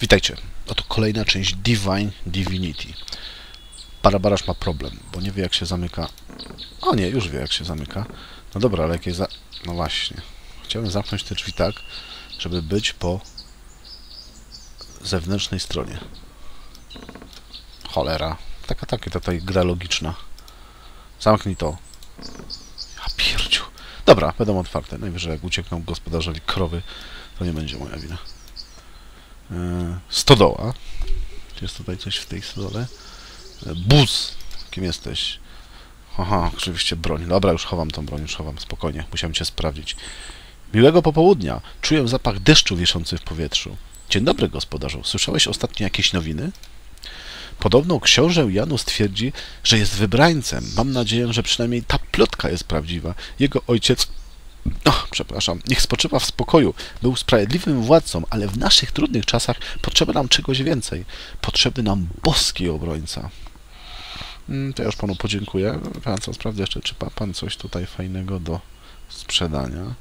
Witajcie. Oto kolejna część Divine Divinity. Barabarasz ma problem, bo nie wie jak się zamyka. O nie, już wie jak się zamyka. No dobra, ale jakie za... No właśnie. Chciałem zamknąć te drzwi tak, żeby być po zewnętrznej stronie. Cholera. Taka, taka tutaj gra logiczna. Zamknij to. Ja pierdziu. Dobra, będą otwarte. Najwyżej jak uciekną gospodarzowi krowy, to nie będzie moja wina. Yy, stodoła. Czy jest tutaj coś w tej stodole? Yy, Buz. Kim jesteś? Aha, oczywiście broń. Dobra, już chowam tą broń, już chowam. Spokojnie, musiałem cię sprawdzić. Miłego popołudnia. Czuję zapach deszczu wiszący w powietrzu. Dzień dobry, gospodarzu. Słyszałeś ostatnio jakieś nowiny? Podobno książę Janus twierdzi, że jest wybrańcem. Mam nadzieję, że przynajmniej ta plotka jest prawdziwa. Jego ojciec Och, przepraszam, niech spoczywa w spokoju. Był sprawiedliwym władcą, ale w naszych trudnych czasach potrzeba nam czegoś więcej. Potrzebny nam boski obrońca. Mm, To ja już panu podziękuję. Pan co, sprawdzę jeszcze, czy ma pan coś tutaj fajnego do sprzedania.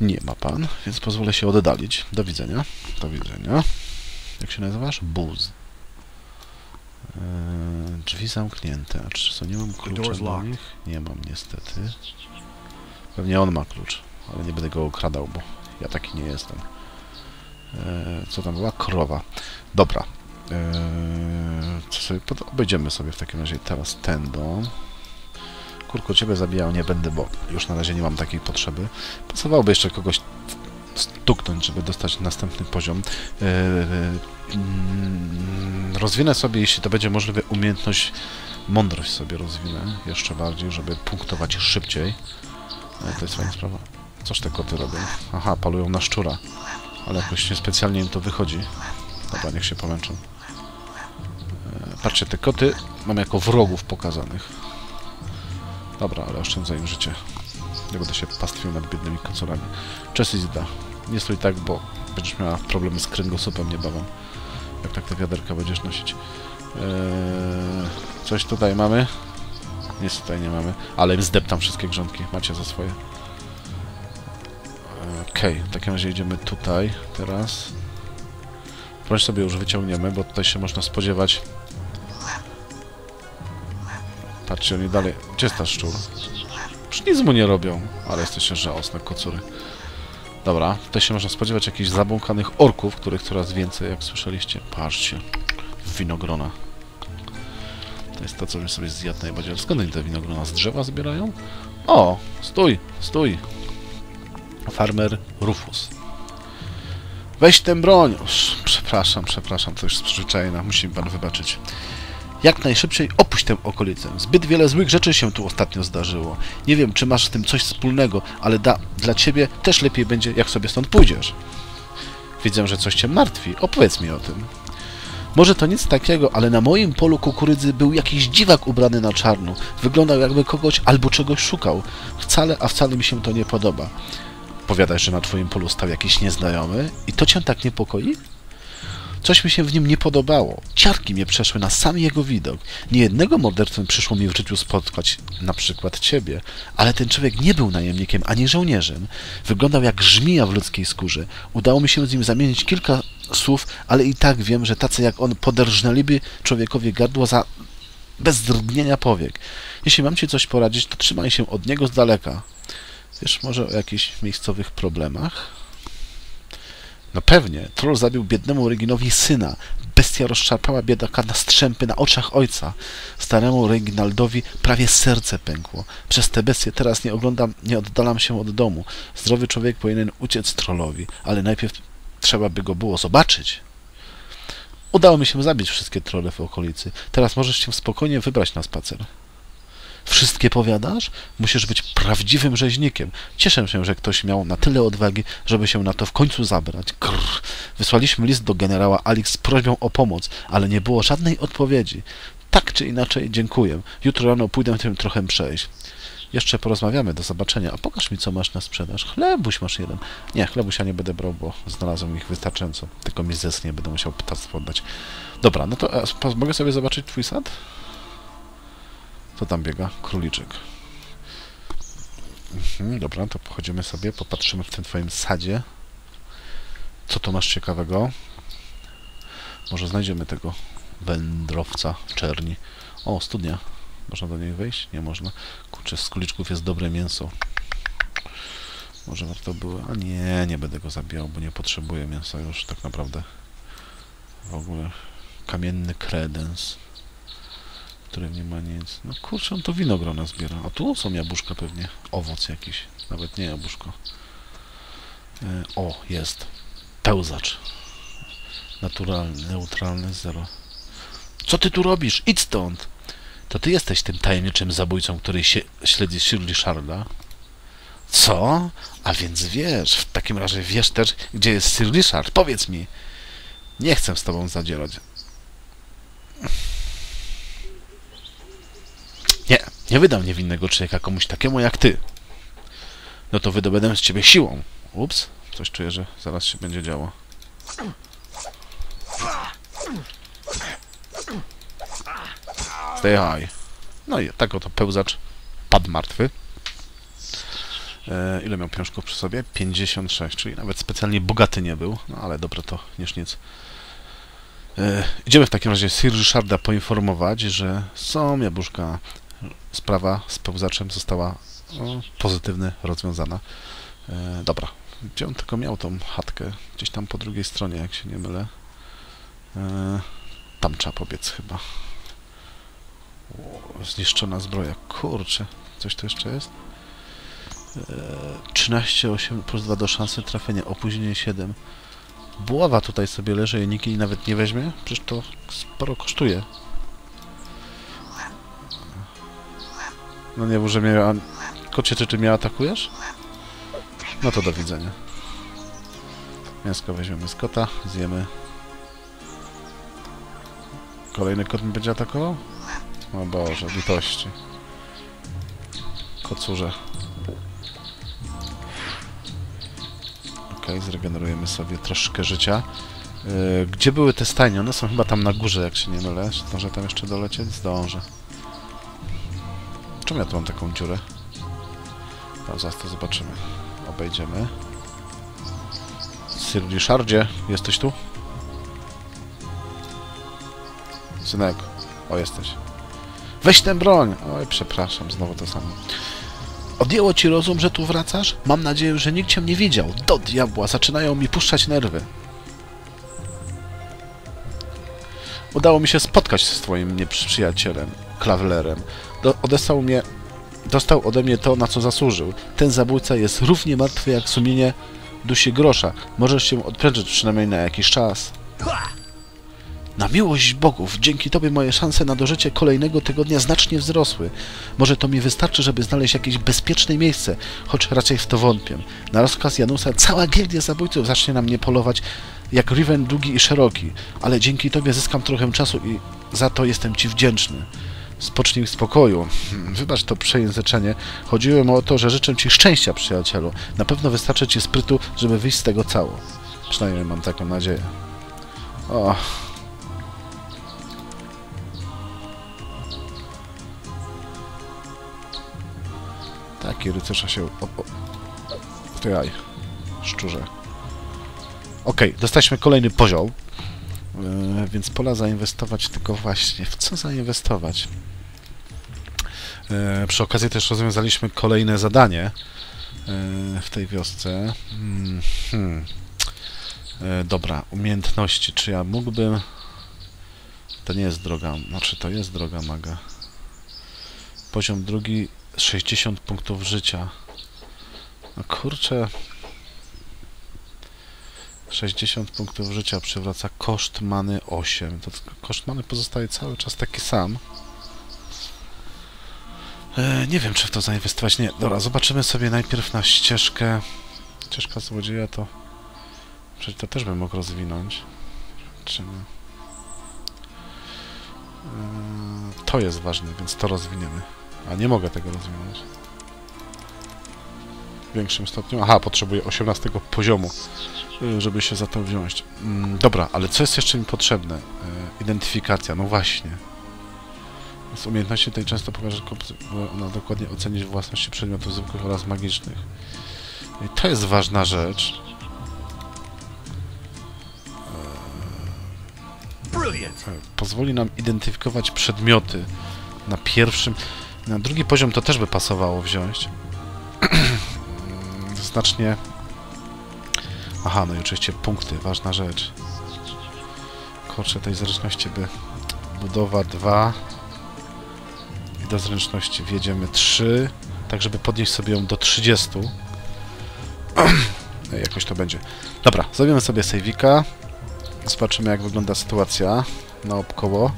Nie ma pan, więc pozwolę się oddalić. Do widzenia. Do widzenia. Jak się nazywasz? Buz. Eee, drzwi zamknięte. A czy co, nie mam klucza do nich? Nie mam niestety. Pewnie on ma klucz, ale nie będę go okradał, bo ja taki nie jestem. Eee, co tam była? Krowa. Dobra. Eee, co sobie, obejdziemy sobie w takim razie teraz ten dom. Kurko, ciebie zabijał nie będę, bo już na razie nie mam takiej potrzeby. Pasowałoby jeszcze kogoś stuknąć, żeby dostać następny poziom. Eee, rozwinę sobie, jeśli to będzie możliwe, umiejętność mądrość sobie rozwinę jeszcze bardziej, żeby punktować szybciej. Ale to jest fajna sprawa. Coż te koty robią? Aha, palują na szczura. Ale jakoś niespecjalnie im to wychodzi. Dobra, niech się pomęczą. E, patrzcie, te koty mam jako wrogów pokazanych. Dobra, ale oszczędzę im życie. Nie będę się pastwił nad biednymi kocorami. Cześć Zida. Nie stój tak, bo będziesz miała problemy z kręgosłupem niebawem. Jak tak te wiaderka będziesz nosić. Eee, coś tutaj mamy? Nic tutaj nie mamy. Ale im zdeptam wszystkie grządki. Macie za swoje. Okej, w takim razie idziemy tutaj teraz. Broń sobie już wyciągniemy, bo tutaj się można spodziewać. Patrzcie, oni dalej... Gdzie jest ta szczur? Już nic mu nie robią, ale jesteście żałosne kocury. Dobra, tutaj się można spodziewać jakichś zabłąkanych orków, których coraz więcej, jak słyszeliście. Patrzcie, winogrona. To jest to, co bym sobie zjadł najbardziej. Skąd oni te winogrona? Z drzewa zbierają? O, stój, stój. Farmer Rufus. Weź tę broń. Uż, przepraszam, przepraszam, to już z przyzwyczajenia. Musi mi pan wybaczyć. Jak najszybciej opuść tę okolicę. Zbyt wiele złych rzeczy się tu ostatnio zdarzyło. Nie wiem, czy masz z tym coś wspólnego, ale da, dla ciebie też lepiej będzie, jak sobie stąd pójdziesz. Widzę, że coś cię martwi. Opowiedz mi o tym. Może to nic takiego, ale na moim polu kukurydzy był jakiś dziwak ubrany na czarno. Wyglądał jakby kogoś albo czegoś szukał. Wcale, a wcale mi się to nie podoba. Powiadasz, że na twoim polu stał jakiś nieznajomy i to cię tak niepokoi? Coś mi się w nim nie podobało. Ciarki mnie przeszły na sam jego widok. Niejednego morderstwem przyszło mi w życiu spotkać, na przykład ciebie, ale ten człowiek nie był najemnikiem ani żołnierzem. Wyglądał jak żmija w ludzkiej skórze. Udało mi się z nim zamienić kilka słów, ale i tak wiem, że tacy jak on poderżnęliby człowiekowi gardło za bez drgnienia powiek. Jeśli mam ci coś poradzić, to trzymaj się od niego z daleka. Wiesz może o jakichś miejscowych problemach? No pewnie. Troll zabił biednemu Reginowi syna. Bestia rozszarpała biedaka na strzępy na oczach ojca. Staremu Reginaldowi prawie serce pękło. Przez tę bestię teraz nie oglądam, nie oddalam się od domu. Zdrowy człowiek powinien uciec trollowi, ale najpierw trzeba by go było zobaczyć. Udało mi się zabić wszystkie trolle w okolicy. Teraz możesz się spokojnie wybrać na spacer. Wszystkie powiadasz? Musisz być prawdziwym rzeźnikiem. Cieszę się, że ktoś miał na tyle odwagi, żeby się na to w końcu zabrać. Grr. Wysłaliśmy list do generała Alex z prośbą o pomoc, ale nie było żadnej odpowiedzi. Tak czy inaczej, dziękuję. Jutro rano pójdę tym trochę przejść. Jeszcze porozmawiamy, do zobaczenia. A pokaż mi, co masz na sprzedaż. Chlebuś masz jeden. Nie, chlebusia nie będę brał, bo znalazłem ich wystarczająco. Tylko mi zesnie, będę musiał ptactwo oddać. Dobra, no to spo- mogę sobie zobaczyć twój sad? Co tam biega? Króliczek. Mhm, dobra, to pochodzimy sobie, popatrzymy w tym twoim sadzie. Co tu masz ciekawego? Może znajdziemy tego wędrowca w czerni. O, studnia. Można do niej wejść? Nie można. Kurczę, z kuliczków jest dobre mięso. Może warto było... A nie, nie będę go zabijał, bo nie potrzebuję mięsa już tak naprawdę. W ogóle kamienny kredens, w którym nie ma nic. No kurczę, on to winogrona zbiera. A tu są jabłuszka pewnie. Owoc jakiś. Nawet nie jabłuszko. E, o, jest. Pełzacz. Naturalny, neutralny, zero. Co ty tu robisz? Idź stąd! To ty jesteś tym tajemniczym zabójcą, który się, śledzi Sir Richarda? Co? A więc wiesz, w takim razie wiesz też, gdzie jest Sir Richard. Powiedz mi. Nie chcę z tobą zadzierać. Nie, nie wydam niewinnego człowieka komuś takiemu jak ty. No to wydobędę z ciebie siłą. Ups, coś czuję, że zaraz się będzie działo. No i tak oto pełzacz padł martwy. E, ile miał pieniążków przy sobie? 56, czyli nawet specjalnie bogaty nie był, no ale dobra to niż nic. E, idziemy w takim razie Sir Richarda poinformować, że są jabłuszka. Sprawa z pełzaczem została no, pozytywnie rozwiązana. E, dobra, gdzie on tylko miał tą chatkę? Gdzieś tam po drugiej stronie, jak się nie mylę. E, tam trzeba pobiec chyba. Zniszczona zbroja. Kurczę, coś tu jeszcze jest? E, 13, 8 plus 2 do szansy trafienia, opóźnienie 7. Buława tutaj sobie leży i nikt jej nawet nie weźmie? Przecież to sporo kosztuje. No nie, może mnie... a- Kocie, czy ty mnie atakujesz? No to do widzenia. Mięsko weźmiemy z kota, zjemy. Kolejny kot mi będzie atakował? O Boże, litości. Kocurze. Okej, zregenerujemy sobie troszkę życia. Yy, gdzie były te stajnie? One są chyba tam na górze, jak się nie mylę. Zdążę tam jeszcze dolecieć? Zdążę. Czemu ja tu mam taką dziurę? No, zaraz to zobaczymy. Obejdziemy. Sir Richardzie, jesteś tu? Synek, o jesteś. Weź tę broń! Oj, przepraszam, znowu to samo. Odjęło ci rozum, że tu wracasz? Mam nadzieję, że nikt cię nie widział. Do diabła, zaczynają mi puszczać nerwy. Udało mi się spotkać z twoim nieprzyjacielem, Klawlerem. Do, odesłał mnie... Dostał ode mnie to, na co zasłużył. Ten zabójca jest równie martwy jak sumienie dusi grosza. Możesz się odprężyć przynajmniej na jakiś czas. Na miłość bogów, dzięki tobie moje szanse na dożycie kolejnego tygodnia znacznie wzrosły. Może to mi wystarczy, żeby znaleźć jakieś bezpieczne miejsce, choć raczej w to wątpię. Na rozkaz Janusa cała gildia zabójców zacznie na mnie polować jak Riven długi i szeroki, ale dzięki tobie zyskam trochę czasu i za to jestem ci wdzięczny. Spocznij w spokoju. Hmm, Wybacz to przejęzyczenie. Chodziło mi o to, że życzę ci szczęścia, przyjacielu. Na pewno wystarczy ci sprytu, żeby wyjść z tego cało. Przynajmniej mam taką nadzieję. O, Taki rycerza się... O, o. Tyjaj. Szczurze. Okej, dostaliśmy kolejny poziom. Yy, więc pola zainwestować tylko właśnie. W co zainwestować? Yy, przy okazji też rozwiązaliśmy kolejne zadanie yy, w tej wiosce. Mm, hmm. Yy, dobra, umiejętności. Czy ja mógłbym... To nie jest droga... Znaczy, to jest droga maga. Poziom drugi 60 punktów życia. No kurczę. 60 punktów życia przywraca koszt many 8. To koszt many pozostaje cały czas taki sam. E, nie wiem, czy w to zainwestować. Nie, dobra, zobaczymy sobie najpierw na ścieżkę. Ścieżka złodzieja to... Przecież to też bym mógł rozwinąć. Zobaczymy. E, to jest ważne, więc to rozwiniemy. A nie mogę tego rozwinąć. W większym stopniu. Aha, potrzebuję 18 poziomu, y, żeby się za to wziąć. Mm, Dobra, ale co jest jeszcze mi potrzebne? Y, Identyfikacja, no właśnie. Z umiejętności tej często pokaże, że ona dokładnie ocenić własności przedmiotów zwykłych oraz magicznych. I to jest ważna rzecz. Brilliant. pozwoli nam identyfikować przedmioty na pierwszym. Na drugi poziom to też by pasowało wziąć. Znacznie. Aha, no i oczywiście punkty, ważna rzecz. Kurczę, tej zręczności by. Budowa 2. I do zręczności wjedziemy 3. Tak, żeby podnieść sobie ją do 30. Jakoś to będzie. Dobra, zrobimy sobie sejwika. Zobaczymy, jak wygląda sytuacja naokoło.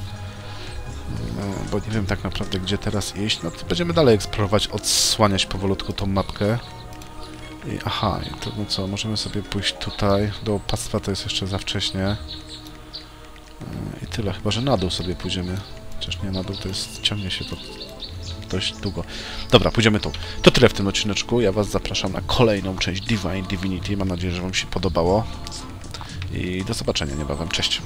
Bo nie wiem tak naprawdę, gdzie teraz iść. No to będziemy dalej eksplorować, odsłaniać powolutku tą mapkę. I, aha, i to no co, możemy sobie pójść tutaj. Do opactwa to jest jeszcze za wcześnie. E, I tyle, chyba że na dół sobie pójdziemy. Chociaż nie, na dół to jest, ciągnie się to dość długo. Dobra, pójdziemy tu. To tyle w tym odcineczku. Ja Was zapraszam na kolejną część Divine Divinity. Mam nadzieję, że Wam się podobało. I do zobaczenia niebawem. Cześć.